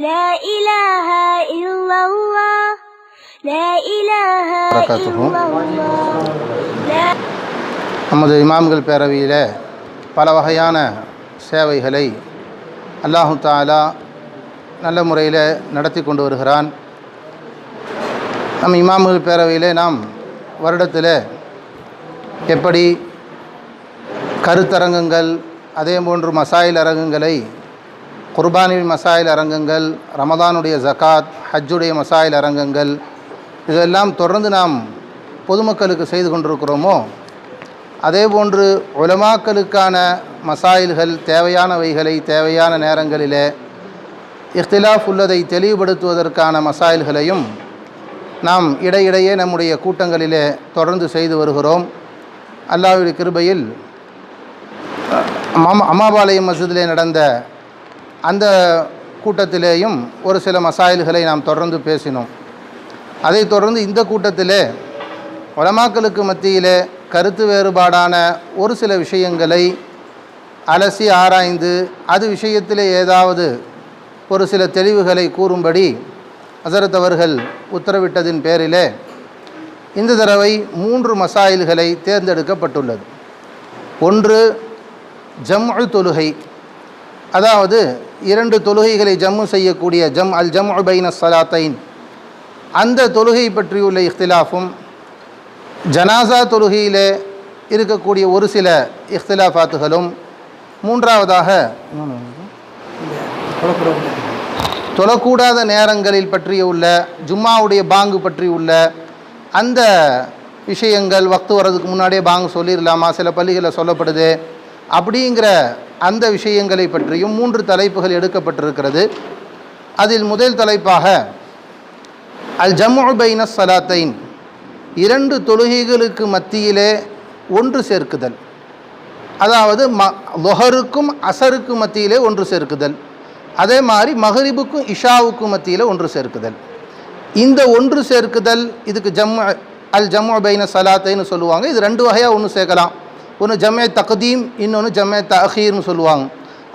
لا إله إلا الله لا إله بركاته. إلا الله لا நமது இமாம்கள் பேரவையில் பல வகையான சேவைகளை அல்லாஹு தாலா நல்ல முறையில் நடத்தி கொண்டு வருகிறான் நம் இமாம்கள் பேரவையில் நாம் வருடத்தில் எப்படி கருத்தரங்கங்கள் அதே போன்று மசாயில் அரங்கங்களை குர்பானின் மசாயில் அரங்கங்கள் ரமதானுடைய ஜகாத் ஹஜ்ஜுடைய மசாயில் அரங்கங்கள் இதெல்லாம் தொடர்ந்து நாம் பொதுமக்களுக்கு செய்து கொண்டிருக்கிறோமோ அதே போன்று உலமாக்களுக்கான மசாயில்கள் தேவையானவைகளை தேவையான நேரங்களிலே இஃத்திலாஃப் உள்ளதை தெளிவுபடுத்துவதற்கான மசாயில்களையும் நாம் இடையிடையே நம்முடைய கூட்டங்களிலே தொடர்ந்து செய்து வருகிறோம். அல்லாவுடைய கிருபையில் அம்மாபாளையம் மஸ்ஜிதிலே நடந்த அந்த கூட்டத்திலேயும் ஒரு சில மசாயில்களை நாம் தொடர்ந்து பேசினோம். அதைத் தொடர்ந்து இந்த கூட்டத்திலே உலமாக்களுக்கு மத்தியிலே கருத்து வேறுபாடான ஒரு சில விஷயங்களை அலசி ஆராய்ந்து அது விஷயத்திலே ஏதாவது ஒரு சில தெளிவுகளை கூறும்படி அசரத் அவர்கள் உத்தரவிட்டதின் பேரிலே இந்த தடவை மூன்று மசாயில்களை தேர்ந்தெடுக்கப்பட்டுள்ளது. ஒன்று ஜம்உ தொழுகை. அதாவது இரண்டு தொழுகைகளை ஜம்மு செய்யக்கூடிய ஜம் அல் ஜம் உபைன சலாத்தைன் அந்த தொழுகை பற்றியுள்ள இஃப்திலாஃபும் ஜனாசா தொழுகையில் இருக்கக்கூடிய ஒரு சில இஃப்திலாஃபாத்துகளும் மூன்றாவதாக தொழக்கூடாத நேரங்களில் பற்றிய உள்ள ஜும்மாவுடைய பாங்கு பற்றி உள்ள அந்த விஷயங்கள் வக்து வர்றதுக்கு முன்னாடியே பாங்கு சொல்லிடலாமா? சில பள்ளிகளில் சொல்லப்படுது. அப்படிங்கிற அந்த விஷயங்களை பற்றியும் மூன்று தலைப்புகள் எடுக்கப்பட்டிருக்கிறது. அதில் முதல் தலைப்பாக அல் ஜம்மு பைன சலாத்தைன் இரண்டு தொழுகைகளுக்கு மத்தியிலே ஒன்று சேர்க்குதல். அதாவது ம லொஹருக்கும் அசருக்கும் மத்தியிலே ஒன்று சேர்க்குதல். அதே மாதிரி மஹரிபுக்கும் இஷாவுக்கும் மத்தியில் ஒன்று சேர்க்குதல். இந்த ஒன்று சேர்க்குதல் இதுக்கு ஜம் அல் ஜம்மு பைன சலாத்தைன்னு சொல்லுவாங்க. இது ரெண்டு வகையாக ஒன்று சேர்க்கலாம். ஒன்று ஜம்மே தக்தீம் இன்னொன்று ஜம்மே தஹீர்னு சொல்லுவாங்க.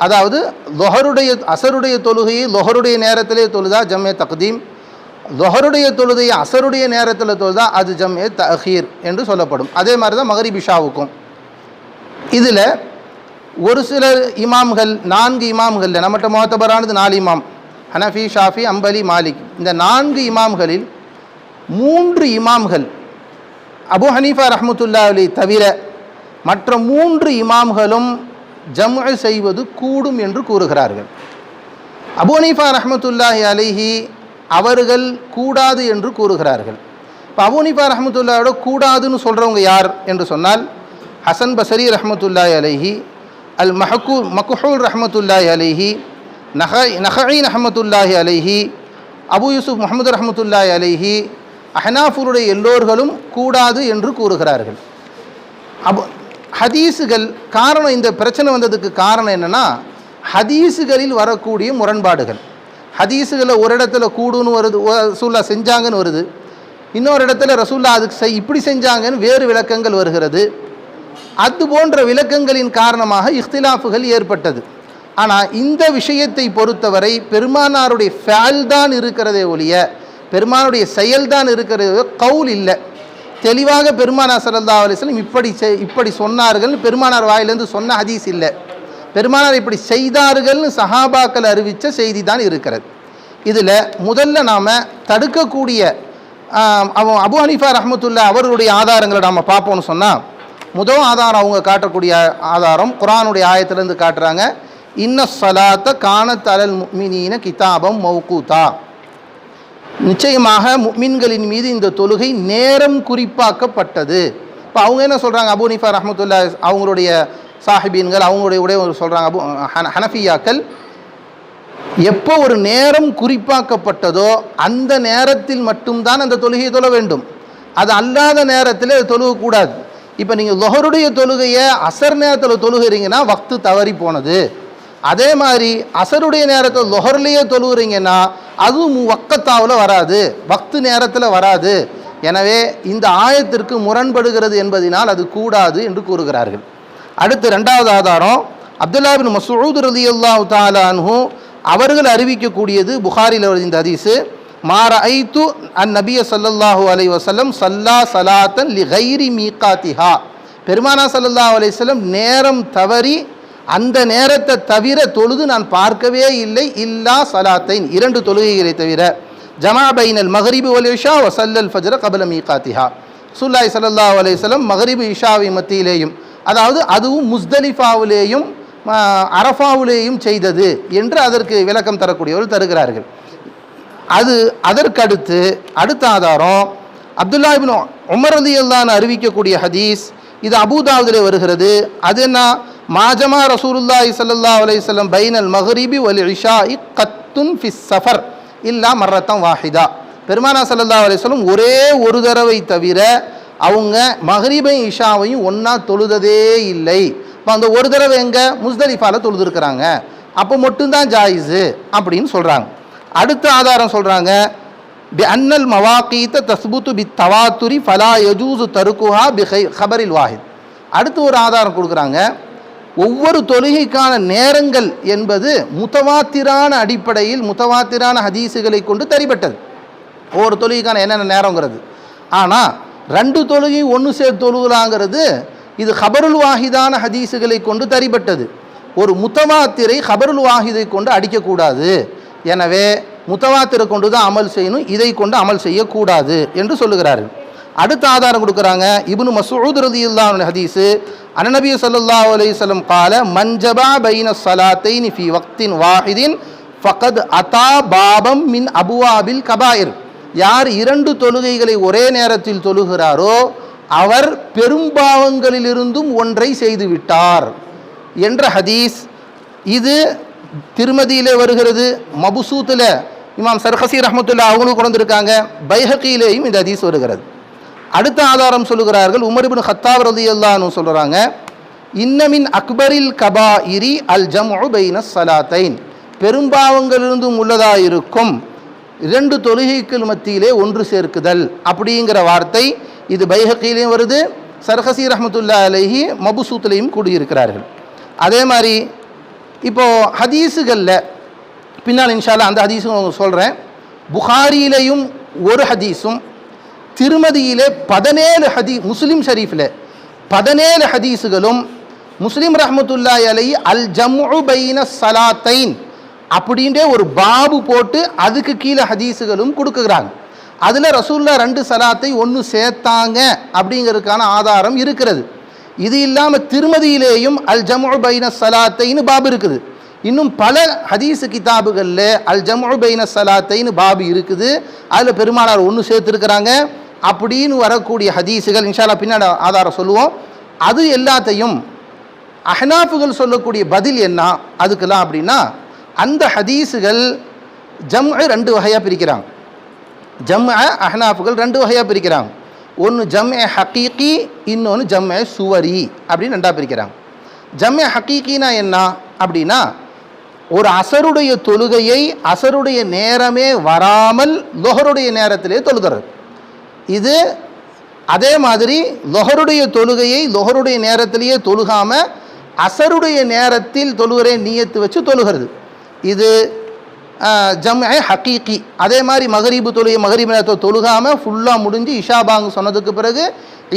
அதாவது லொஹருடைய அசருடைய தொழுகையை லொஹருடைய நேரத்திலே தொழுதா ஜம்மே தக்தீம். லொஹருடைய தொழுதையை அசருடைய நேரத்தில் தொழுதா அது ஜம்மே தஹீர் என்று சொல்லப்படும். அதே மாதிரி தான் மகரிபிஷாவுக்கும் இதில் ஒரு சில இமாம்கள் நான்கு இமாம்களில் நம்மகிட்ட மோத்தபரானது நாலு இமாம். ஹனஃபி ஷாஃபி அம்பலி மாலிக். இந்த நான்கு இமாம்களில் மூன்று இமாம்கள் அபு ஹனீஃபா ரஹ்மத்துல்லா அலி தவிர மற்ற மூன்று இமாம்களும் ஜம்உ செய்வது கூடும் என்று கூறுகிறார்கள். அபு ரஹமத்துல்லாஹி அலிஹி அலைஹி அவர்கள் கூடாது என்று கூறுகிறார்கள். இப்போ அபு ரஹமத்துல்லாவோட கூடாதுன்னு சொல்கிறவங்க யார் என்று சொன்னால் ஹசன் பசரி ரஹ்மத்துல்லாஹி அலைஹி அல் மஹக்கூ மக்ஹூல் ரஹ்மத்துல்லாஹி அலைஹி நஹ நஹீன் அஹமத்துல்லாஹி அலைஹி அபு யூசுப் முகமது ரஹ்மத்துல்லாஹி அலைஹி அஹனாஃபூருடைய எல்லோர்களும் கூடாது என்று கூறுகிறார்கள். அபு ஹதீஸுகள் காரணம் இந்த பிரச்சனை வந்ததுக்கு காரணம் என்னென்னா ஹதீஸுகளில் வரக்கூடிய முரண்பாடுகள். ஹதீஸுகளில் ஒரு இடத்துல கூடுன்னு வருது ரசூல்லா செஞ்சாங்கன்னு வருது. இன்னொரு இடத்துல ரசூல்லா அதுக்கு செய் இப்படி செஞ்சாங்கன்னு வேறு விளக்கங்கள் வருகிறது. அது போன்ற விளக்கங்களின் காரணமாக இஃப்திலாஃபுகள் ஏற்பட்டது. ஆனால் இந்த விஷயத்தை பொறுத்தவரை பெருமானாருடைய ஃபேல் தான் இருக்கிறதே ஒழிய பெருமானுடைய செயல்தான் இருக்கிறது கவுல் இல்லை. தெளிவாக பெருமானார் ஸல்லல்லாஹு அலிஸ்லம் இப்படி செய் இப்படி சொன்னார்கள்னு பெருமானார் வாயிலிருந்து சொன்ன ஹதீஸ் இல்லை. பெருமானார் இப்படி செய்தார்கள்னு சஹாபாக்கள் அறிவித்த செய்தி தான் இருக்கிறது. இதில் முதல்ல நாம் தடுக்கக்கூடிய அவன் அபு ஹனீஃபா ரஹமத்துல்லா அவருடைய ஆதாரங்களை நாம் பார்ப்போம்னு சொன்னால் முதல் ஆதாரம் அவங்க காட்டக்கூடிய ஆதாரம் குரானுடைய ஆயத்திலேருந்து காட்டுறாங்க. இன்ன சலாத்த காணத் அலல் முக்மினீன கிதாபம் மௌகூதா நிச்சயமாக மின்களின் மீது இந்த தொழுகை நேரம் குறிப்பாக்கப்பட்டது. இப்போ அவங்க என்ன சொல்கிறாங்க அபு நிஃபா ரஹமத்துல்லா அவங்களுடைய சாஹிபீன்கள் அவங்களுடைய உடைய சொல்கிறாங்க அபு ஹனஃபியாக்கள். எப்போ ஒரு நேரம் குறிப்பாக்கப்பட்டதோ அந்த நேரத்தில் மட்டும்தான் அந்த தொழுகையை தொழ வேண்டும். அது அல்லாத நேரத்தில் அது தொழுகக்கூடாது. இப்போ நீங்கள் லொஹருடைய தொழுகையை அசர் நேரத்தில் தொழுகிறீங்கன்னா வக்து தவறி போனது. அதே மாதிரி அசருடைய நேரத்தில் லொஹர்லேயே தொழுகிறீங்கன்னா அதுவும் வக்கத்தாவில் வராது வக்து நேரத்தில் வராது. எனவே இந்த ஆயத்திற்கு முரண்படுகிறது என்பதினால் அது கூடாது என்று கூறுகிறார்கள். அடுத்து ரெண்டாவது ஆதாரம் அப்துல்லாபின் மசூத் ரலியல்லாஹு தஆலா அன்ஹு அவர்கள் அறிவிக்கக்கூடியது புகாரில் வருது இந்த ஹதீஸு மார ஐத்து அந் நபிய சல்லல்லாஹு அலைஹி வசல்லம் சல்லா சலாத்தன் லி கைரி மீகாத்திஹா. பெருமானா சல்லல்லாஹு அலைஹி நேரம் தவறி அந்த நேரத்தை தவிர தொழுது நான் பார்க்கவே இல்லை இல்லா சலாத்தைன். இரண்டு தொழுகைகளை தவிர. ஜமா பைனல் மஹரிபு ஒல் வசல்லல் ஃபஜ்ர கபல மீகாத்திஹா. சுல்லாய் சல்லா அலையம் மஹரிபு இஷாவை மத்தியிலேயும் அதாவது அதுவும் முஸ்தலிஃபாவிலேயும் அரஃபாவிலேயும் செய்தது என்று அதற்கு விளக்கம் தரக்கூடியவர்கள் தருகிறார்கள். அது அதற்கடுத்து அடுத்த ஆதாரம் அப்துல்லா இப்னு உமர் அலி அறிவிக்கக்கூடிய ஹதீஸ் இது அபுதாவுதிலே வருகிறது. அது என்ன? மாஜமா ரசூலுல்லாஹி ஸல்லல்லாஹு அலையம் பைனல் பைனல் மக்ரிபி வல் இ கத்துன் ஃபிஸ் சஃபர் இல்லா மர்ரத்தம் வாஹிதா பெருமானா சல்லா அலையம் ஒரே ஒரு தடவை தவிர அவங்க மஹரீபையும் இஷாவையும் ஒன்றா தொழுததே இல்லை இப்போ அந்த ஒரு தடவை எங்கே முஸ்தலிஃபால தொழுதுருக்குறாங்க அப்போ மட்டும்தான் ஜாயிஸு அப்படின்னு சொல்கிறாங்க அடுத்த ஆதாரம் சொல்கிறாங்க பி அன்னல் மவாக்கீத்த தஸ்புத்து பி தவாத்துரி ஃபலா யஜூசு தருக்குஹா பி ஹபரில் வாஹித் அடுத்து ஒரு ஆதாரம் கொடுக்குறாங்க ஒவ்வொரு தொழுகைக்கான நேரங்கள் என்பது முத்தவாத்திரான அடிப்படையில் முத்தவாத்திரான ஹதீஸுகளை கொண்டு தரிப்பட்டது ஒவ்வொரு தொழுகைக்கான என்னென்ன நேரங்கிறது. ஆனால் ரெண்டு தொழுகையும் ஒன்று சேர்த்து தொழுகலாங்கிறது இது ஹபருல் வாஹிதான ஹதீஸுகளை கொண்டு தரிப்பட்டது ஒரு முத்தவாத்திரை ஹபருல் வாஹிதை கொண்டு அடிக்கக்கூடாது. எனவே முத்தவாத்திரை கொண்டு தான் அமல் செய்யணும் இதை கொண்டு அமல் செய்யக்கூடாது என்று சொல்லுகிறார்கள். அடுத்த ஆதாரம் கொடுக்குறாங்க. இப்னு மசூத் ரதியுல்லாஹு ஹதீஸு அனநபி சல்லா அலிசல்லம் கால மஞ்சபா பைன சலாத்தை ஃபி வக்தின் வாஹிதின் ஃபகத் அதா பாபம் மின் அபுவாபில் கபாயிர். யார் இரண்டு தொழுகைகளை ஒரே நேரத்தில் தொழுகிறாரோ அவர் பெரும்பாவங்களிலிருந்தும் ஒன்றை செய்துவிட்டார் என்ற ஹதீஸ். இது திருமதியிலே வருகிறது மபுசூத்தில் இமாம் சர்ஹசி ரஹமத்துல்லா அவங்களும் கொண்டிருக்காங்க பைஹக்கியிலேயும் இந்த ஹதீஸ் வருகிறது. அடுத்த ஆதாரம் சொல்லுகிறார்கள் உமர்பின் ஹத்தாப் ரதி அல்லான்னு சொல்கிறாங்க இன்னமின் அக்பரில் கபா இரி அல் ஜம் பைன சலாத்தைன் பெரும்பாவங்களிலிருந்தும் உள்ளதாயிருக்கும். இரண்டு தொழுகைகள் மத்தியிலே ஒன்று சேர்க்குதல் அப்படிங்கிற வார்த்தை இது பைஹக்கிலையும் வருது சர்ஹசி ரஹமத்துல்லா அலஹி மபுசூத்துலையும் கூடியிருக்கிறார்கள். அதே மாதிரி இப்போது ஹதீஸுகளில் பின்னால் இன்ஷால்லா அந்த ஹதீஸும் சொல்கிறேன் புகாரியிலையும் ஒரு ஹதீஸும் திருமதியிலே பதினேழு ஹதி முஸ்லீம் ஷரீஃபில் பதினேழு ஹதீஸுகளும் முஸ்லீம் ரஹமத்துல்லாய் அலைஹி அல் ஜம்உ பைன சலாத்தைன் அப்படின்றே ஒரு பாபு போட்டு அதுக்கு கீழே ஹதீஸுகளும் கொடுக்குறாங்க. அதில் ரசூல்லா ரெண்டு சலாத்தை ஒன்று சேர்த்தாங்க அப்படிங்கிறதுக்கான ஆதாரம் இருக்கிறது. இது இல்லாமல் திருமதியிலேயும் அல் ஜம்உ பைன சலாத்தைன்னு பாபு இருக்குது. இன்னும் பல ஹதீஸு கிதாபுகளில் அல் ஜம்உ பைன சலாத்தைன்னு பாபு இருக்குது. அதில் பெருமானார் ஒன்று சேர்த்துருக்கிறாங்க. அப்படின்னு வரக்கூடிய ஹதீஸுகள் இன்ஷால்லா பின்னாடி ஆதாரம் சொல்லுவோம். அது எல்லாத்தையும் அஹ்னாஃபுகள் சொல்லக்கூடிய பதில் என்ன? அதுக்கெல்லாம் அப்படின்னா அந்த ஹதீஸுகள் ஜம் ரெண்டு வகையாக பிரிக்கிறாங்க. ஜம் அஹ்னாஃபுகள் ரெண்டு வகையாக பிரிக்கிறாங்க. ஒன்று ஜம் ஹக்கீக்கி இன்னொன்று ஜம் சுவரி அப்படின்னு ரெண்டாக பிரிக்கிறாங்க. ஜம் ஹக்கீக்கினா என்ன? அப்படின்னா ஒரு அசருடைய தொழுகையை அசருடைய நேரமே வராமல் லொஹருடைய நேரத்திலே தொழுகிறது. இது அதே மாதிரி லொஹருடைய தொழுகையை லொஹருடைய நேரத்திலேயே தொழுகாம அசருடைய நேரத்தில் தொழுகிறே நீயத்து வச்சு தொழுகிறது. இது ஜம் ஹக்கீக்கி அதே மாதிரி மகரீபு தொழுகை மகரீபு நேரத்தை தொழுகாமல் ஃபுல்லாக முடிஞ்சு இஷாபாங் சொன்னதுக்கு பிறகு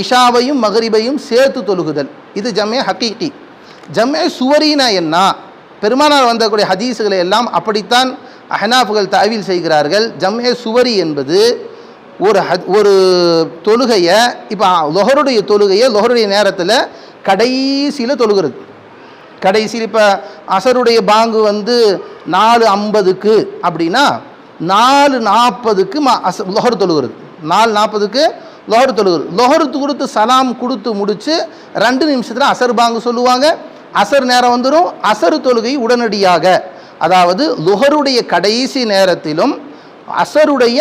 இஷாவையும் மகரிபையும் சேர்த்து தொழுகுதல். இது ஜம்மே ஹக்கீக்கி ஜம்மே சுவரீனா என்ன? பெருமானார் வந்தக்கூடிய ஹதீஸுகளை எல்லாம் அப்படித்தான் அஹனாஃபுகள் தாவீல் செய்கிறார்கள். ஜம்மே சுவரி என்பது ஒரு ஹத் ஒரு தொழுகையை இப்போ லொஹருடைய தொழுகையை லொஹருடைய நேரத்தில் கடைசியில் தொழுகிறது. கடைசியில் இப்போ அசருடைய பாங்கு வந்து நாலு ஐம்பதுக்கு அப்படின்னா நாலு நாற்பதுக்கு ம அச லொஹர் தொழுகிறது. நாலு நாற்பதுக்கு லொஹர் தொழுகிறது. லொஹர் கொடுத்து சலாம் கொடுத்து முடித்து ரெண்டு நிமிஷத்தில் அசர் பாங்கு சொல்லுவாங்க. அசர் நேரம் வந்துடும் அசர் தொழுகை உடனடியாக. அதாவது லுஹருடைய கடைசி நேரத்திலும் அசருடைய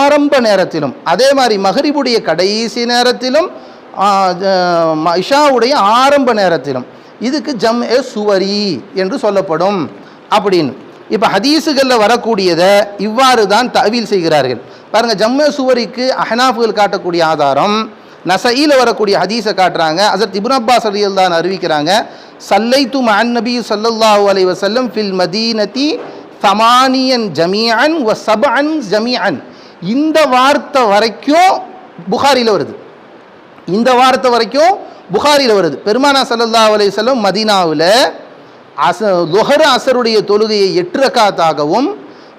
ஆரம்ப நேரத்திலும் அதே மாதிரி மகரிபுடைய கடைசி நேரத்திலும் இஷாவுடைய ஆரம்ப நேரத்திலும் இதுக்கு ஜம் ஏ சுவரி என்று சொல்லப்படும். அப்படின்னு. இப்போ ஹதீஸுகளில் வரக்கூடியதை இவ்வாறு தான் தவீல் செய்கிறார்கள். பாருங்கள் ஜம்மே சுவரிக்கு அஹனாஃபுகள் காட்டக்கூடிய ஆதாரம் நசையில் வரக்கூடிய ஹதீஸை காட்டுறாங்க. அசர் இப்னு அப்பாஸ் ரலியல்லாஹு அறிவிக்கிறாங்க சல்லைத்து மஹன் நபி ஸல்லல்லாஹு அலைஹி வஸல்லம் ஃபில் மதீனத்தி தமானியன் ஜமியன் வ சபன் ஜமியன் இந்த வார்த்தை வரைக்கும் புகாரியில் வருது. இந்த வார்த்தை வரைக்கும் புகாரியில் வருது. பெருமானா ஸல்லல்லாஹு அலைஹி வஸல்லம் மதீனாவில் அச லொஹர் அசருடைய தொழுகையை எட்டு ரக்காத்தாகவும்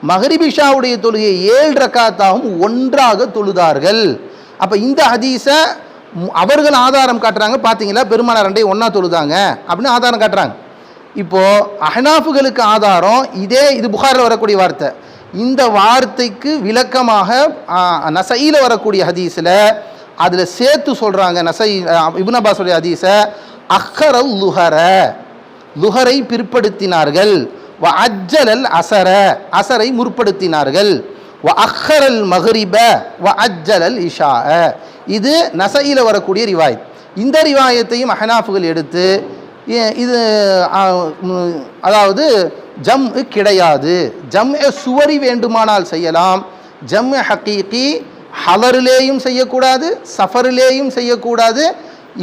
மகரிபிஷாவுடைய தொழுகையை ஏழு ரக்காத்தாகவும் ஒன்றாக தொழுதார்கள். அப்போ இந்த ஹதீஸை அவர்கள் ஆதாரம் காட்டுறாங்க. பார்த்தீங்களா பெருமானார் ரெண்டையும் ஒன்றா தொழுதாங்க. அப்படின்னு ஆதாரம் காட்டுறாங்க. இப்போது அஹனாஃபுகளுக்கு ஆதாரம் இதே இது புகாரில் வரக்கூடிய வார்த்தை. இந்த வார்த்தைக்கு விளக்கமாக நசையில் வரக்கூடிய ஹதீஸில் அதில் சேர்த்து சொல்கிறாங்க நசை இபுனபாஸுடைய ஹதீஸை அஹ்ரல் லுஹர. லுஹரை பிற்படுத்தினார்கள். வ அஜ்ஜலல் அசர அசரை முற்படுத்தினார்கள். வ அஹரல் மஹரிப. வ அஜ்ஜலல் இஷா இது நசையில் வரக்கூடிய ரிவாயத். இந்த ரிவாயத்தையும் அஹனாஃபுகள் எடுத்து இது அதாவது ஜம் கிடையாது. ஜம் சுவரி வேண்டுமானால் செய்யலாம். ஜம் ஹக்கீக்கி ஹலரிலேயும் செய்யக்கூடாது சஃபரிலேயும் செய்யக்கூடாது.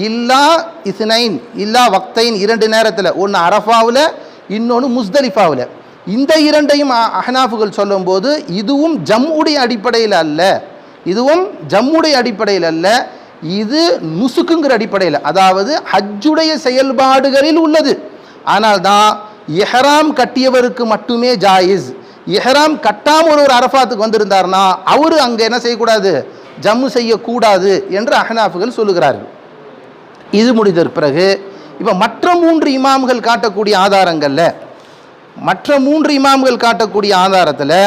இல்லா இஸ்னைன் இல்லா வக்தைன் இரண்டு நேரத்தில் ஒன்று அரஃபாவில் இன்னொன்று முஸ்தலிஃபாவில். இந்த இரண்டையும் அஹனாஃபுகள் சொல்லும்போது இதுவும் ஜம்முடைய அடிப்படையில் அல்ல. இதுவும் ஜம்முடைய அடிப்படையில் அல்ல. இது நுசுக்குங்கிற அடிப்படையில் அதாவது ஹஜ்ஜுடைய செயல்பாடுகளில் உள்ளது. ஆனால் தான் எஹராம் கட்டியவருக்கு மட்டுமே ஜாயிஸ். எஹராம் கட்டாமல் ஒரு ஒரு அரஃபாத்துக்கு வந்திருந்தார்னா அவர் அங்கே என்ன செய்யக்கூடாது? ஜம்மு செய்யக்கூடாது என்று அஹனாஃபுகள் சொல்லுகிறார்கள். இது முடிந்த பிறகு இப்போ மற்ற மூன்று இமாம்கள் காட்டக்கூடிய ஆதாரங்களில் மற்ற மூன்று இமாம்கள் காட்டக்கூடிய ஆதாரத்தில்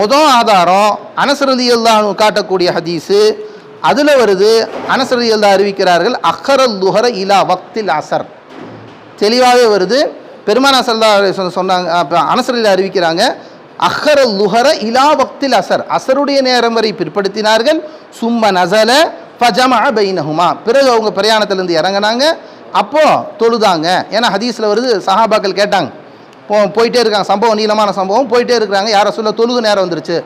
முதல் ஆதாரம் அனசரதியில் தான் காட்டக்கூடிய ஹதீஸு அதில் வருது அனசரதி அல்லா அறிவிக்கிறார்கள் அஹரல் துஹர இலா வக்தில் அசர் தெளிவாகவே வருது பெருமானா சல்லா சொன்னாங்க அப்போ அனசரில் அறிவிக்கிறாங்க அஹரல் லுஹர இலா வக்தில் அசர் அசருடைய நேரம் வரை பிற்படுத்தினார்கள் சும்ம நசல ஃபஜமா பைனஹுமா. பிறகு அவங்க பிரயாணத்திலேருந்து இறங்குனாங்க அப்போது தொழுதாங்க. ஏன்னா ஹதீஸில் வருது சஹாபாக்கள் கேட்டாங்க போ போயிட்டே இருக்காங்க சம்பவம் நீளமான சம்பவம் போயிட்டே இருக்கிறாங்க யாரை சொல்ல தொழுது நேரம் வந்துருச்சு.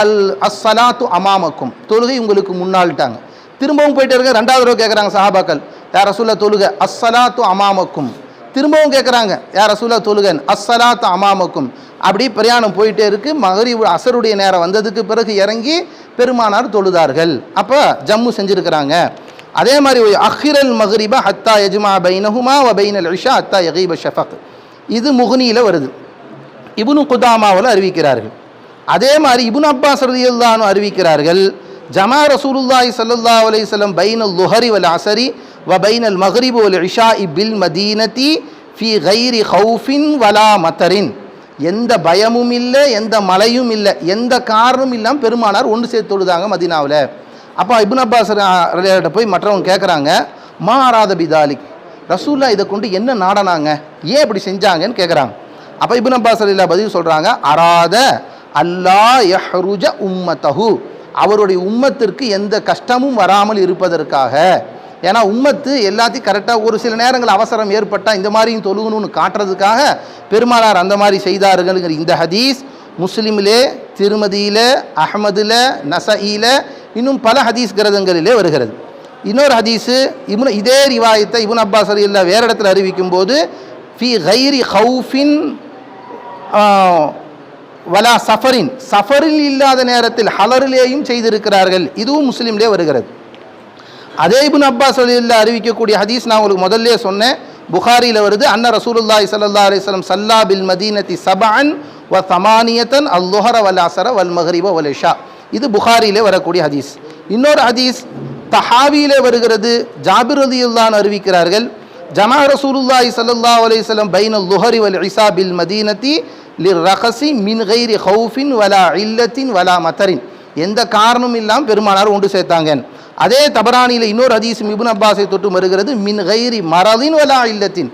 அல் அஸ்ஸலாத்து அமாமக்கும். தொழுகை உங்களுக்கு முன்னாள்ட்டாங்க. திரும்பவும் போயிட்டே இருக்க ரெண்டாவது தடவை கேட்குறாங்க சஹாபாக்கள். யார சொல்ல தொழுக அஸ்ஸலாத்து அமாமக்கும். திரும்பவும் கேட்குறாங்க யார சொல்ல தொழுகன் அஸ்ஸலாத்து அமாமக்கும். அப்படி பிரயாணம் போயிட்டே இருக்கு. மகரி அசருடைய நேரம் வந்ததுக்கு பிறகு இறங்கி பெருமானார் தொழுதார்கள். அப்போ ஜம்மு செஞ்சுருக்கிறாங்க. அதே மாதிரி ஒரு அஹிரல் மஹரிபா ஹத்தா யஜ்மா பைனஹுமா வ பைனல் இஷா ஹத்தா யகீப ஷஃபக். இது முகுனியில் வருது. இபுனு குதாமாவில் அறிவிக்கிறார்கள். அதே மாதிரி இபுன் அப்பாஸ் ரதியுல்லானு அறிவிக்கிறார்கள் ஜமா ரசூலுல்லாய் ஸல்லல்லாஹு அலையம் பைனல் லுஹரி வல் அசரி வ பைனல் மஹரிபு வல் இஷா இபில் மதீனதி ஃபி கைரி ஹவுஃபின் வலா மத்தரின். எந்த பயமும் இல்லை எந்த மழையும் இல்லை எந்த காரணமும் இல்லாமல் பெருமானார் ஒன்று சேர்த்து தொழுதாங்க மதீனாவில். அப்போ இபுன் அப்பாஸ் ரலியல்லாஹு போய் மற்றவங்க கேட்குறாங்க மா ஆராத பிதாலிக் ரசூல்லா இதை கொண்டு என்ன நாடனாங்க? ஏன் இப்படி செஞ்சாங்கன்னு கேட்குறாங்க. அப்போ இபுன் அப்பாஸ் அலில்லா பதில் சொல்கிறாங்க அராத அல்லா யஹ்ருஜ உம்மத்தஹு. அவருடைய உம்மத்திற்கு எந்த கஷ்டமும் வராமல் இருப்பதற்காக. ஏன்னா உம்மத்து எல்லாத்தையும் கரெக்டாக ஒரு சில நேரங்கள் அவசரம் ஏற்பட்டால் இந்த மாதிரியும் தொழுகணும்னு காட்டுறதுக்காக பெருமானார் அந்த மாதிரி செய்தார்கள்ங்கிற இந்த ஹதீஸ் முஸ்லீமிலே திருமதியில அஹமதுல நசஈல இன்னும் பல ஹதீஸ் கிரதங்களிலே வருகிறது. இன்னொரு ஹதீஸு இவன் இதே ரிவாயத்தை இவன் அப்பாஸ் இல்லா வேறு இடத்துல அறிவிக்கும் போது ஃபி கைரி ஹவுஃபின் வலா சஃபரின். சஃபரில் இல்லாத நேரத்தில் ஹலரிலேயும் செய்திருக்கிறார்கள். இதுவும் முஸ்லீம்லேயே வருகிறது. அதே இப்னு அப்பாஸ் அலில்லா அறிவிக்கக்கூடிய ஹதீஸ் நான் உங்களுக்கு முதல்ல சொன்னேன். புகாரியில் வருது அன்ன ரசூலுல்லாஹி சல்லா அலிஸ்லம் சல்லா பில் மதீனத்தி சபான் வ தமானியத்தன் அல்லுஹர வல் அசர வல் மஹரிப வல் இஷா. இது புகாரியிலே வரக்கூடிய ஹதீஸ். இன்னொரு ஹதீஸ் தஹாவியிலே வருகிறது. ஜாபிர் அலியுல்லான்னு அறிவிக்கிறார்கள் ஜமா ரசூலுல்லாஹி ஸல்லல்லாஹு அலைஹி பைன பைனல் லுஹரி வல் இசா பில் மதீனத்தி லிர் ரகசி மின் கைரி ஹவுஃபின் வலா இல்லத்தின் வலா மத்தரின். எந்த காரணமும் இல்லாமல் பெருமானார் ஒன்று சேர்த்தாங்க. அதே தபரானியில் இன்னொரு ஹதீஸும் இப்னு அப்பாஸை தொட்டு வருகிறது. மின் கைரி மரதின் வலா இல்லத்தின்.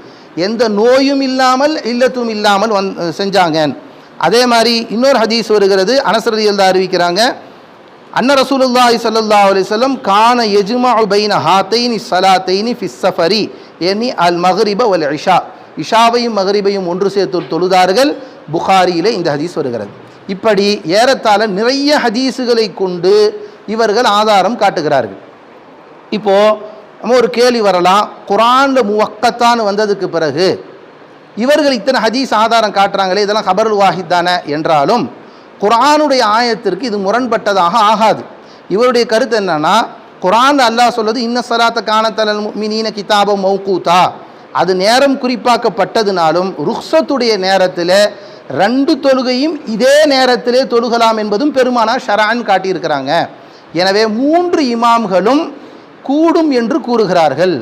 எந்த நோயும் இல்லாமல் இல்லத்தும் இல்லாமல் வந் செஞ்சாங்க. அதே மாதிரி இன்னொரு ஹதீஸ் வருகிறது. அனசரதியில் தான் அறிவிக்கிறாங்க. அன்ன ரசூலுல்லாஹி ஸல்லல்லாஹு அலைஹி வஸல்லம் கான யஜ்மஉ பைன ஹாத்தைனி ஸலாத்தைனி ஃபிஸ் ஸஃபரி அல் மக்ரிப வல் இஷா. இஷாவையும் மகரிபையும் ஒன்று சேர்த்து தொழுதார்கள். புகாரியிலே இந்த ஹதீஸ் வருகிறது. இப்படி ஏறத்தாழ நிறைய ஹதீஸுகளை கொண்டு இவர்கள் ஆதாரம் காட்டுகிறார்கள். இப்போது நம்ம ஒரு கேள்வி வரலாம். குரானில் முவக்கத்தான் வந்ததுக்கு பிறகு இவர்கள் இத்தனை ஹதீஸ் ஆதாரம் காட்டுறாங்களே இதெல்லாம் ஹபருல் வாஹித் தானே என்றாலும் குரானுடைய ஆயத்திற்கு இது முரண்பட்டதாக ஆகாது. இவருடைய கருத்து என்னன்னா குரான் அல்லாஹ் சொல்வது இன்ன சலாத்த காணத்தலல் மினீன கிதாபம் மௌகூதா. அது நேரம் குறிப்பாக்கப்பட்டதுனாலும் ருக்ஸத்துடைய நேரத்தில் ரெண்டு தொழுகையும் இதே நேரத்திலே தொழுகலாம் என்பதும் பெருமானா ஷரான் காட்டியிருக்கிறாங்க. எனவே மூன்று இமாம்களும் கூடும் என்று கூறுகிறார்கள்.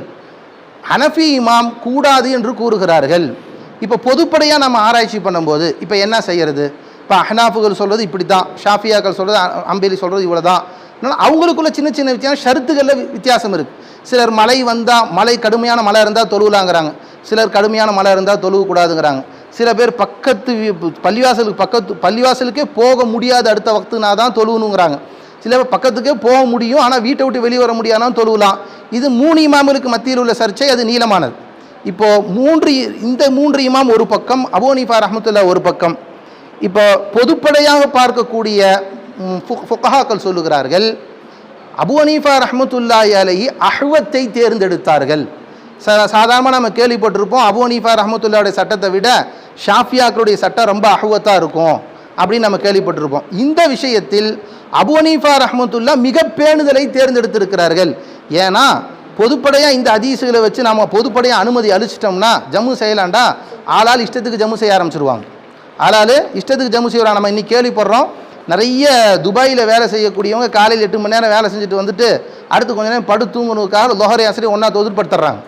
ஹனஃபி இமாம் கூடாது என்று கூறுகிறார்கள். இப்போ பொதுப்படையாக நம்ம ஆராய்ச்சி பண்ணும்போது இப்போ என்ன செய்கிறது இப்போ அஹ்னாஃபுகள் சொல்வது இப்படி தான் ஷாஃபியாக்கள் சொல்கிறது அம்பேலி சொல்கிறது இவ்வளோ தான் அதனால் அவங்களுக்குள்ள சின்ன சின்ன வித்தியாசம் ஷருத்துகளில் வித்தியாசம் இருக்குது சிலர் மழை வந்தால் மழை கடுமையான மழை இருந்தால் தொழுவலாங்கிறாங்க. சிலர் கடுமையான மழை இருந்தால் தொழுவக்கூடாதுங்கிறாங்க. சில பேர் பக்கத்து வீ- பள்ளிவாசலுக்கு பக்கத்து பள்ளிவாசலுக்கே போக முடியாத அடுத்த வக்துனா தான் தொழுவணுங்கிறாங்க. சில பேர் பக்கத்துக்கே போக முடியும் ஆனால் வீட்டை விட்டு வெளியே வர முடியாதான் தொழுவலாம். இது மூணு இமாம்களுக்கு மத்தியில் உள்ள சர்ச்சை அது நீளமானது. இப்போது மூன்று இந்த மூன்று இமாம் ஒரு பக்கம் அபோனிஃபா ரஹமத்துல்லா ஒரு பக்கம். இப்போ பொதுப்படையாக பார்க்கக்கூடிய ம், ஃபுகஹாக்கள் சொல்லுகிறார்கள் அபு அனீஃபா ரஹமத்துல்லாஹி அலைஹி அஹ்வத்தை தேர்ந்தெடுத்தார்கள். ச சாதாரணமாக நம்ம கேள்விப்பட்டிருப்போம் அபு அனீஃபா ரஹமத்துல்லாவுடைய சட்டத்தை விட ஷாஃபியாக்களுடைய சட்டம் ரொம்ப அஹ்வத்தாக இருக்கும் அப்படின்னு நம்ம கேள்விப்பட்டிருப்போம். இந்த விஷயத்தில் அபு அனீஃபா ரஹமத்துல்லா மிக பேணுதலை தேர்ந்தெடுத்திருக்கிறார்கள். ஏன்னா பொதுப்படையாக இந்த அதிசுகளை வச்சு நம்ம பொதுப்படையாக அனுமதி அளிச்சிட்டோம்னா ஜம்மு செய்யலாண்டா ஆளால் இஷ்டத்துக்கு ஜம்மு செய்ய ஆரம்பிச்சிருவாங்க. ஆனால் இஷ்டத்துக்கு ஜம்மு செய்கிறோம் நம்ம இன்னைக்கு கேள்விப்படுறோம். நிறைய துபாயில் வேலை செய்யக்கூடியவங்க காலையில் எட்டு மணி நேரம் வேலை செஞ்சுட்டு வந்துட்டு அடுத்து கொஞ்ச நேரம் படு தூங்கணுக்காக லொஹரி ஆசிரியர் ஒன்றா தொகுதிப்படுத்துறாங்க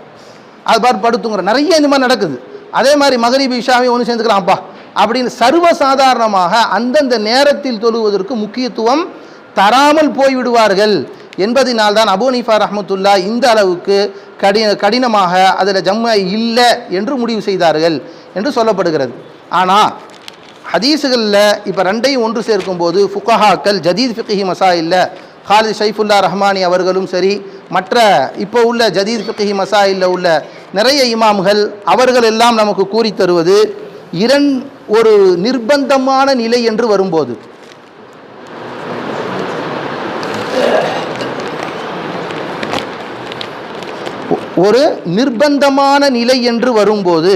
அது படு படுத்துங்கிற நிறைய இந்த மாதிரி நடக்குது. அதே மாதிரி மகரீப் இஷாவையும் ஒன்று சேர்ந்துக்கலாம்ப்பா. அப்படின்னு சர்வசாதாரணமாக அந்தந்த நேரத்தில் தொழுவதற்கு முக்கியத்துவம் தராமல் போய்விடுவார்கள் என்பதினால் தான் அபு ரஹமத்துல்லா இந்த அளவுக்கு கடி கடினமாக அதில் ஜம்மு இல்லை என்று முடிவு செய்தார்கள் என்று சொல்லப்படுகிறது. ஆனால் ஹதீஸுகளில் இப்போ ரெண்டையும் ஒன்று சேர்க்கும்போது ஃபுகஹாக்கள் ஜதீத் ஃபிகி மசாயில்ல ஹாலித் ஷைஃபுல்லா ரஹ்மானி அவர்களும் சரி மற்ற இப்போ உள்ள ஜதீத் ஃபிகி மசாயில்ல உள்ள நிறைய இமாம்கள் அவர்கள் எல்லாம் நமக்கு கூறி தருவது இரண் ஒரு நிர்பந்தமான நிலை என்று வரும்போது. ஒரு நிர்பந்தமான நிலை என்று வரும்போது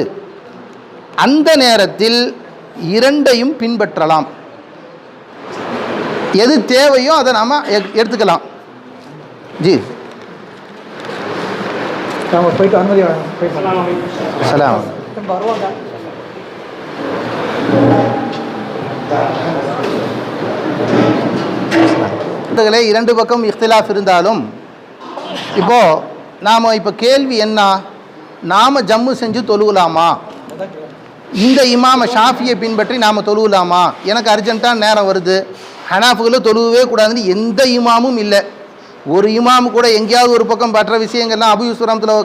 அந்த நேரத்தில் இரண்டையும் பின்பற்றலாம். எது தேவையோ அதை நாம் எடுத்துக்கலாம். ஜி. போயிட்டு அனுமதி சலாம் இரண்டு பக்கம் இஃப்திலாஃப் இருந்தாலும் இப்போ நாம் இப்போ கேள்வி என்ன? நாம் ஜம்மு செஞ்சு தொழுவலாமா? இந்த இமாம ஷாஃபியை பின்பற்றி நாம் தொழுவலாமா? எனக்கு அர்ஜென்ட்டாக நேரம் வருது. ஹனாஃபுகளை தொழுவே கூடாதுன்னு எந்த இமாமும் இல்லை. ஒரு இமாம் கூட எங்கேயாவது ஒரு பக்கம் பற்ற விஷயங்கள்லாம் அபு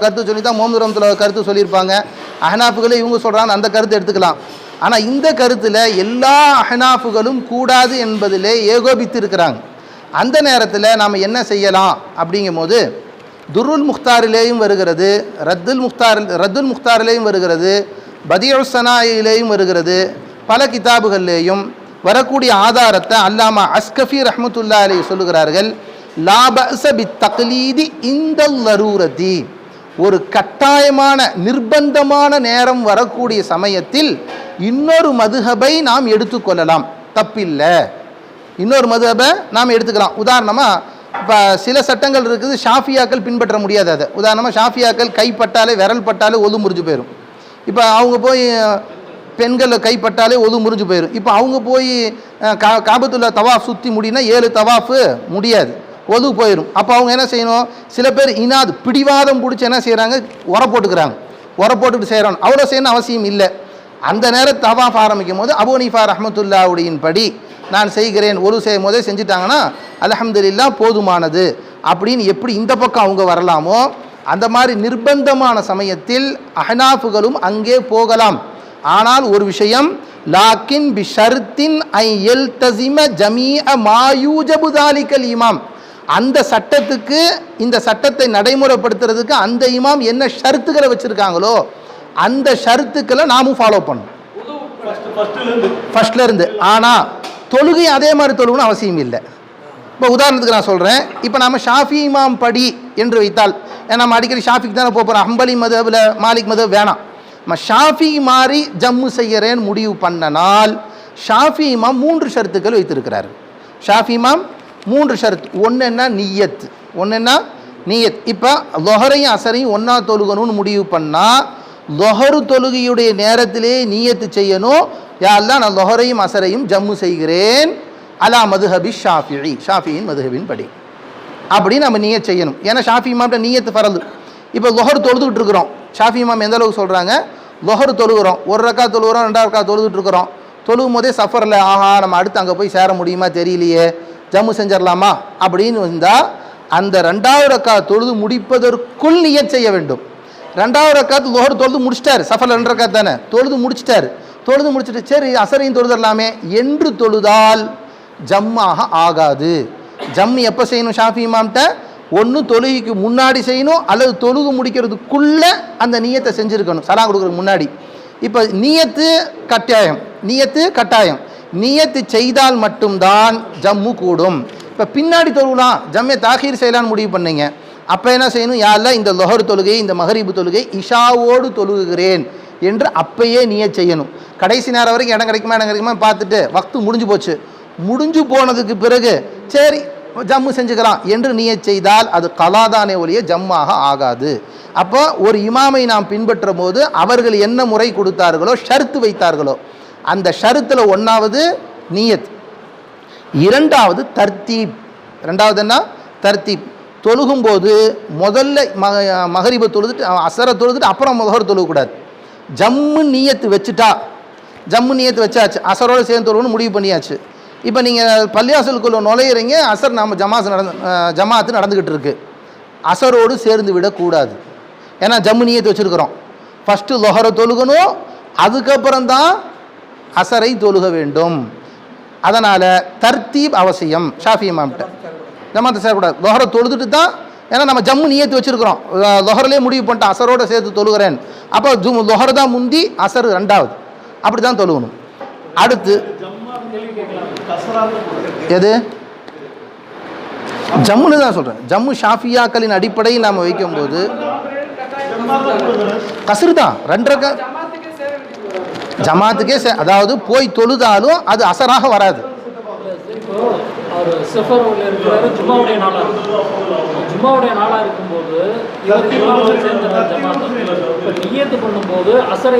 கருத்து சொல்லி தான் மோமுரமத்தில் கருத்து சொல்லியிருப்பாங்க. அஹனாஃபுகளை இவங்க சொல்கிறாங்க அந்த கருத்து எடுத்துக்கலாம். ஆனால் இந்த கருத்தில் எல்லா அஹனாஃபுகளும் கூடாது என்பதிலே ஏகோபித்து இருக்கிறாங்க அந்த நேரத்தில் நாம் என்ன செய்யலாம்? அப்படிங்கும்போது துருல் முக்தாரிலேயும் வருகிறது ரத்துல் முக்தார் ரத்துல் முக்தாரிலேயும் வருகிறது பதியுல் சனாயிலேயும் வருகிறது. பல கிதாபுகள்லேயும் வரக்கூடிய ஆதாரத்தை அல்லாமா அஸ்கஃபி ரஹமத்துல்லா அலி சொல்லுகிறார்கள். லாபசபி தக்லீதி இந்த லரூரதி. ஒரு கட்டாயமான நிர்பந்தமான நேரம் வரக்கூடிய சமயத்தில் இன்னொரு மதுஹபை நாம் எடுத்துக்கொள்ளலாம் தப்பில்லை. இன்னொரு மதுஹபை நாம் எடுத்துக்கலாம். உதாரணமாக இப்போ சில சட்டங்கள் இருக்குது ஷாஃபியாக்கள் பின்பற்ற முடியாது அதை. உதாரணமாக ஷாஃபியாக்கள் கைப்பட்டாலே விரல் பட்டாலே ஒது முறிஞ்சு போயிடும் இப்போ அவங்க போய் பெண்களை கைப்பட்டாலே ஒது முறிஞ்சு போயிடும் இப்போ அவங்க போய் கா காபத்துள்ள தவாஃப் சுற்றி முடினா ஏழு தவாஃபு முடியாது. ஒது போயிடும் அப்போ அவங்க என்ன செய்யணும்? சில பேர் இனாது பிடிவாதம் பிடிச்சி என்ன செய்கிறாங்க உர போட்டுக்கிறாங்க. உர போட்டுட்டு செய்கிறாங்க அவ்வளோ செய்யணும் அவசியம் இல்லை. அந்த நேரம் தவாஃப் ஆரம்பிக்கும் போது அபு நீஃபா ரஹமத்துல்லாவுடையின் படி நான் செய்கிறேன். ஒரு செய்யும் போதே செஞ்சிட்டாங்கன்னா அல்ஹம்துலில்லாஹ் போதுமானது. அப்படின்னு எப்படி இந்த பக்கம் அவங்க வரலாமோ அந்த மாதிரி நிர்பந்தமான சமயத்தில் அஹ்னாஃபுகளும் அங்கே போகலாம். ஆனால் ஒரு விஷயம் லாக்கின் பி ஷர்த்தின் ஐ எல் தசிம ஜமீஅ மாயூஜபு தாலிக்கல் இமாம். அந்த சட்டத்துக்கு இந்த சட்டத்தை நடைமுறைப்படுத்துறதுக்கு அந்த இமாம் என்ன ஷர்த்துக்களை வச்சுருக்காங்களோ அந்த ஷர்த்துக்களை நாமும் ஃபாலோ பண்ணணும். இருந்து. ஆனால் தொழுகை அதே மாதிரி தொழுகணும் அவசியம் இல்லை. இப்போ உதாரணத்துக்கு நான் சொல்கிறேன் இப்போ நம்ம ஷாஃபி இமாம் படி என்று வைத்தால் ஏன்னா நம்ம அடிக்கடி ஷாஃபிக்கு தானே போகிறோம் ஹம்பலி மதபில் மாலிக் மதப் வேணாம். நம்ம ஷாஃபி மாறி ஜம்மு செய்கிறேன்னு முடிவு பண்ணனால் ஷாஃபி இமாம் மூன்று ஷரத்துக்கள் வைத்திருக்கிறார். ஷாஃபி இமாம் மூன்று ஷரத் ஒன்று என்ன நியத் ஒன்று என்ன நியத். இப்போ லொஹரையும் அசரையும் ஒன்றா தொழுகணும்னு முடிவு பண்ணால் லொஹரு தொழுகையுடைய நேரத்திலே நியத்து செய்யணும். யாரெல்லாம் நான் லொஹரையும் அசரையும் ஜம்மு செய்கிறேன். அலா மதுஹபி ஷாஃபி ஷாஃபியின் மதுஹபின் படி. அப்படின்னு நம்ம நீயத் செய்யணும். ஏன்னா ஷாஃபி இமாம்கிட்ட நியத்து பரந்து. இப்போ லொஹர் தொழுதுகிட்டு இருக்கிறோம் ஷாஃபி இமாம் எந்த அளவுக்கு சொல்கிறாங்க லொஹர் தொழுகிறோம். ஒரு ரக்கா தொழுகிறோம் ரெண்டாவது ரக்கா தொழுதுட்டு இருக்கிறோம் தொழுகும் போதே சஃபரில் ஆஹா நம்ம அடுத்து அங்கே போய் சேர முடியுமா தெரியலையே. ஜம்மு செஞ்சிடலாமா அப்படின்னு இருந்தால் அந்த ரெண்டாவது ரக்கா தொழுது முடிப்பதற்குள் நியத் செய்ய வேண்டும். ரெண்டாவது ரக்காத்து லொஹர் தொழுது முடிச்சிட்டார். சஃபரில் ரெண்டு ரக்கா தானே? தொழுது முடிச்சிட்டாரு. தொழுது முடிச்சிட்டு சரி அசரையும் தொழுதரலாமே. என்று தொழுதால் ஜம்மாக ஆகாது. ஜம் எப்போ செய்யணும் ஷாஃபி இமாம்கிட்ட ஒன்று தொழுகைக்கு முன்னாடி செய்யணும் அல்லது தொழுகு முடிக்கிறதுக்குள்ளே அந்த நீயத்தை செஞ்சுருக்கணும். சலாம் கொடுக்குறதுக்கு முன்னாடி. இப்போ நீயத்து கட்டாயம். நீயத்து கட்டாயம். நீயத்து செய்தால் மட்டும்தான் ஜம்மு கூடும். இப்போ பின்னாடி தொழுகலாம் ஜம்மை தாகீர் செய்யலான்னு முடிவு பண்ணீங்க. அப்போ என்ன செய்யணும்? யாரில் இந்த லொஹர் தொழுகை இந்த மகரீபு தொழுகை இஷாவோடு தொழுகிறேன் என்று அப்பயே நியத் செய்யணும். கடைசி நேரம் வரைக்கும் இடம் கிடைக்குமா இடம் கிடைக்குமா பார்த்துட்டு வக்து முடிஞ்சு போச்சு. முடிஞ்சு போனதுக்கு பிறகு சரி ஜம்மு செஞ்சுக்கலாம் என்று நீய செய்தால் அது கலாதானே ஒழிய ஜம்மாக ஆகாது. அப்போ ஒரு இமாமை நாம் பின்பற்றும் போது அவர்கள் என்ன முறை கொடுத்தார்களோ ஷர்த்து வைத்தார்களோ அந்த ஷருத்தில் ஒன்றாவது நீயத் இரண்டாவது தர்த்தீப். ரெண்டாவது என்ன? தர்த்தீப். தொழுகும்போது முதல்ல மக மகரிபை தொழுதுட்டு அசரை தொழுதுட்டு அப்புறம் முகர் தொழுகக்கூடாது. ஜம்மு நீயத்து வச்சுட்டா ஜம்மு நீயத்து வச்சாச்சு அசரோடு சேர்ந்து தொழுகணும்னு முடிவு பண்ணியாச்சு. இப்போ நீங்கள் பள்ளியாசலுக்குள்ளே நுழையிறீங்க அசர் நம்ம ஜமாஸ் நடந்து ஜமாத்து நடந்துக்கிட்டு இருக்கு. அசரோடு சேர்ந்து விடக்கூடாது ஏன்னா ஜம்முனியத்தை நீயத்து வச்சுருக்கிறோம். ஃபஸ்ட்டு லொஹரை தொழுகணும் அதுக்கப்புறம் தான் அசரை தொழுக வேண்டும். அதனால் தர்த்தீப் அவசியம் ஷாஃபி இமாம்கிட்ட ஜமாத்தை சேரக்கூடாது லொஹரை தொழுதுட்டு தான் ஏன்னா நம்ம ஜம்மு நியத்து வச்சுருக்கிறோம். லொஹர்லேயே முடிவு பண்ணிட்டேன் அசரோடு சேர்த்து தொழுகிறேன். அப்போ ஜும் லொஹர் தான் முந்தி அசர் ரெண்டாவது. அப்படி தான் தொழுகணும். அடுத்து எது? ஜம்முன்னு தான் சொல்கிறேன் ஜம்மு ஷாஃபியாக்களின் அடிப்படையில் நாம் வைக்கும்போது கசுறு தான். ரெண்டரை ஜமாத்துக்கே சே அதாவது போய் தொழுதாலும் அது அசராக வராது. ஜும்மாவுடைய நாளாக இருக்கும்போது நியத்து பண்ணும்போது அசரை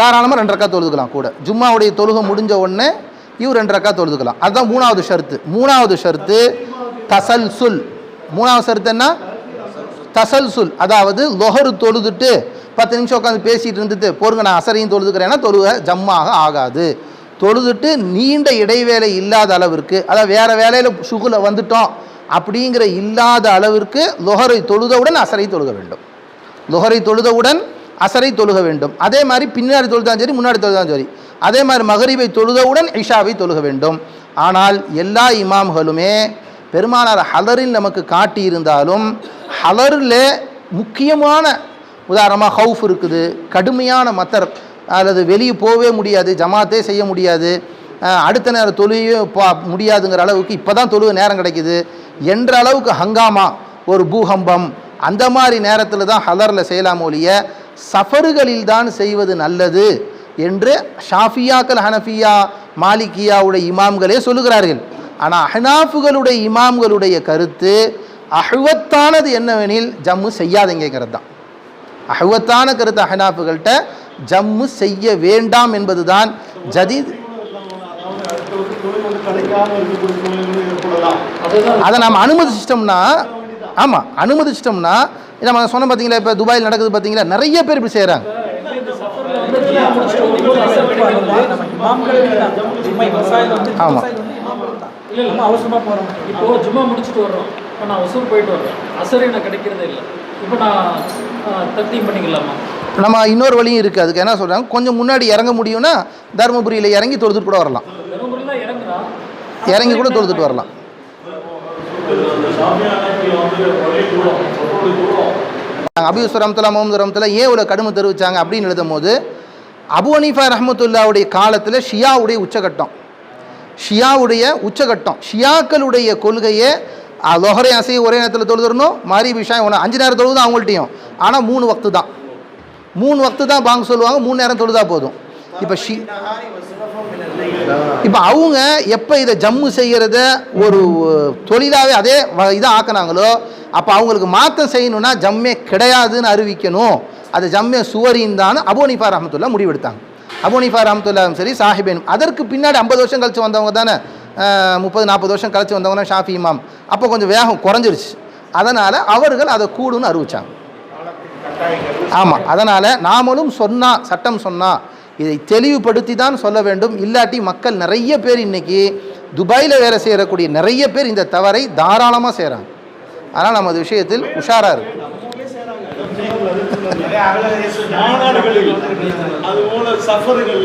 தாராளமாக ரெண்டு ரக்கா தொழுதுக்கலாம் கூட. ஜும்மாவுடைய தொழுகை முடிஞ்ச உடனே இவர் ரெண்டு ரக்கா தொழுதுக்கலாம். அதுதான் மூணாவது ஷர்த்து. மூணாவது ஷர்த்து தசல்சுல். மூணாவது ஷருத்து என்ன? தசல்சுல். அதாவது லொஹரு தொழுதுட்டு பத்து நிமிஷம் உட்காந்து பேசிட்டு இருந்துட்டு பொறுங்க நான் அசரையும் தொழுதுக்கிறேன்னா தொழுக ஜம்மாக ஆகாது. தொழுதுட்டு நீண்ட இடைவேளை இல்லாத அளவிற்கு அதாவது வேறு வேலையில் சுகுல வந்துட்டோம் அப்படிங்கிற இல்லாத அளவிற்கு லொஹரை தொழுதவுடன் அசரை தொழுக வேண்டும். லொஹரை தொழுதவுடன் அசரை தொழுக வேண்டும். அதே மாதிரி பின்னாடி தொழுதான் சரி முன்னாடி தொழுதான் சரி. அதே மாதிரி மகரிபை தொழுதவுடன் இஷாவை தொழுக வேண்டும். ஆனால் எல்லா இமாம்களுமே பெருமானார் ஹலரில் நமக்கு காட்டியிருந்தாலும் ஹலரில் முக்கியமான உதாரணமாக ஹவுஃப் இருக்குது. கடுமையான மத்தர். அல்லது வெளியே போகவே முடியாது ஜமாத்தே செய்ய முடியாது. அடுத்த நேரம் தொழுகையே பா முடியாதுங்கிற அளவுக்கு இப்போ தான் தொழுக நேரம் கிடைக்கிது. என்ற அளவுக்கு ஹங்காமா ஒரு பூகம்பம். அந்த மாதிரி நேரத்தில் தான் ஹலரில் செய்யலாம் ஒழிய சஃபறுகளில் தான் செய்வது நல்லது என்று ஷாஃபியாக்கள் ஹனஃபியா மாலிகியாவுடைய இமாம்களே சொல்லுகிறார்கள். ஆனால் அஹ்னாஃபுகளுடைய இமாம்களுடைய கருத்து அஹ்வத்தானது என்னவெனில் ஜம்மு செய்யாதங்கிறது தான் அஹ்வத்தான கருத்து அஹ்னாஃபுகள்கிட்ட ஜம்மு செய்ய வேண்டாம் என்பதுதான் ஜதீத். அதை நாம் அனுமதிச்சிட்டோம்னா ஆமாம் அனுமதிச்சிட்டோம்னா நம்ம சொன்ன பார்த்தீங்களா இப்போ துபாயில் நடக்குது பார்த்தீங்களா நிறைய பேர் இப்படி செய்கிறாங்க கிடைக்கிறது நம்ம இமாம்கள் ஜும்மை மசாயில் வந்து ஆமா. மசாயில் வந்து இமாம்கள் தான் ரொம்ப அவசரமாக போகிறோம் இப்போ ஜும்மா முடிச்சுட்டு வர்றோம். இப்போ நான் ஒசூர் போயிட்டு வர்றேன். அசர் எனக்கு கிடைக்கிறதே இல்லை. இப்போ நான் தத்தியம் பண்ணிக்கலாமா? நம்ம இன்னொரு வழியும் இருக்குது அதுக்கு என்ன சொல்கிறாங்க கொஞ்சம் முன்னாடி இறங்க முடியும்னா தருமபுரியில் இறங்கி தொழுதுட்டு கூட வரலாம். இறங்கி கூட தொழுதுட்டு வரலாம். அபியூஸ் ரம்தலா முகமது ரம்தலா ஏன் இவ்வளோ கடுமை தெரிவித்தாங்க அப்படின்னு எழுதும் போது அபு ஹனீஃபா ரஹமத்துல்லாவுடைய காலத்தில் ஷியாவுடைய உச்சகட்டம். ஷியாவுடைய உச்சகட்டம். ஷியாக்களுடைய கொள்கையை லொஹரை அசையை ஒரே நேரத்தில் தொழுதுறணும் மாரி விஷயம் ஒன்று அஞ்சு நேரம் தொழுது அவங்கள்ட்டையும். ஆனால் மூணு வக்து தான். மூணு வக்து தான் பாங்க சொல்லுவாங்க மூணு நேரம் தொழுதா போதும். இப்போ ஷி இப்போ அவங்க எப்போ இதை ஜம்மு செய்கிறத ஒரு தொழிலாகவே அதே வ- இதை ஆக்குனாங்களோ அப்போ அவங்களுக்கு மாற்றம் செய்யணும்னா ஜம்மே கிடையாதுன்னு அறிவிக்கணும். அது ஜம்மே சுவரின் அபோனிஃபா ரஹமத்துல்லா முடிவெடுத்தாங்க. அபோனிஃபா ரஹமத்துல்லாவும் சரி சாஹிபேனும். அதற்கு பின்னாடி ஐம்பது வருஷம் கழித்து வந்தவங்க தானே? முப்பது நாற்பது வருஷம் கழித்து வந்தவங்க தான் ஷாஃபி இமாம். அப்போ கொஞ்சம் வேகம் குறைஞ்சிருச்சு. அதனால் அவர்கள் அதை கூடுன்னு அறிவிச்சாங்க. ஆமாம் அதனால் நாமளும் சொன்னால் சட்டம் சொன்னா இதை தெளிவுபடுத்தி தான் சொல்ல வேண்டும். இல்லாட்டி மக்கள் நிறைய பேர் இன்னைக்கு துபாயில் வேலை செய்யக்கூடிய நிறைய பேர் இந்த தவறை தாராளமாக செய்கிறாங்க ஆனால் நமது விஷயத்தில் உஷாராக இருக்கும் மாநாடுகளில் அதுபோல சஃபர்கள்